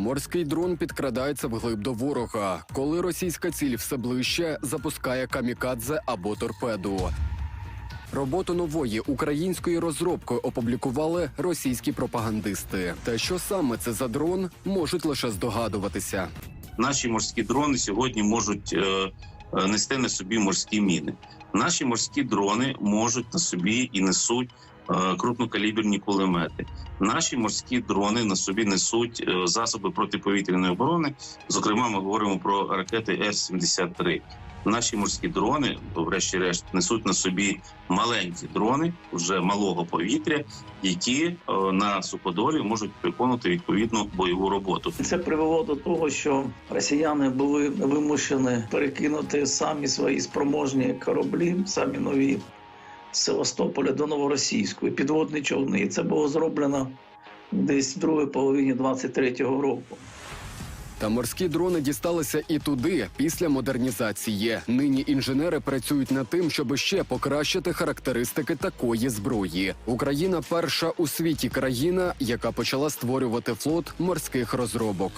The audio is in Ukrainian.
Морський дрон підкрадається вглиб до ворога. Коли російська ціль все ближче, запускає камікадзе або торпеду. Роботу нової української розробки опублікували російські пропагандисти. Та що саме це за дрон, можуть лише здогадуватися. Наші морські дрони сьогодні можуть е, е, нести на собі морські міни. Наші морські дрони можуть на собі і несуть крупнокаліберні кулемети. Наші морські дрони на собі несуть е, засоби протиповітряної оборони. Зокрема, ми говоримо про ракети С-73. Наші морські дрони, врешті-решт, несуть на собі маленькі дрони вже малого повітря, які е, на суходолі можуть виконувати відповідну бойову роботу. Це привело до того, що росіяни були вимушені перекинути самі свої спроможні кораблі, самі нові Севастополя до Новоросійської підводні човни. Це було зроблено десь в другій половині 23-го року. Та морські дрони дісталися і туди після модернізації. Нині інженери працюють над тим, щоб ще покращити характеристики такої зброї. Україна перша у світі країна, яка почала створювати флот морських розробок.